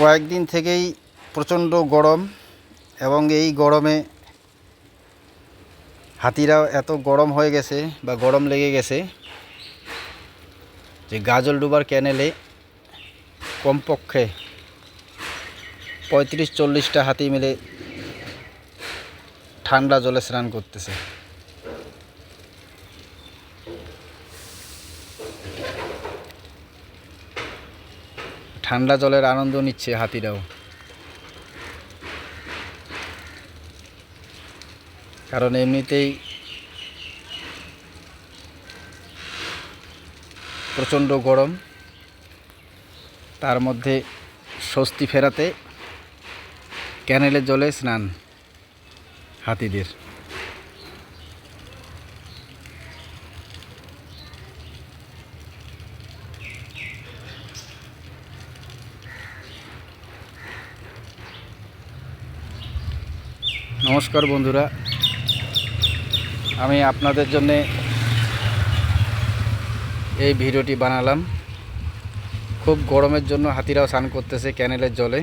কয়েকদিন থেকেই প্রচণ্ড গরম এবং এই গরমে হাতিরাও এত গরম হয়ে গেছে বা গরম লেগে গেছে যে গাজলডুবার ক্যানেলে কমপক্ষে পঁয়ত্রিশ চল্লিশটা হাতি মিলে ঠান্ডা জলে স্নান করতেছে। ঠান্ডা জলের আনন্দ নিচ্ছে হাতিরাও। কারণ এমনিতেই প্রচণ্ড গরম। তার মধ্যে স্বস্তি ফেরাতে ক্যানেলের জলে স্নান হাতিদের। নমস্কার বন্ধুরা। আমি আপনাদের জন্যে এই ভিডিওটি বানালাম। খুব গরমের জন্য হাতিরাও স্নান করতেছে ক্যানেলের জলে।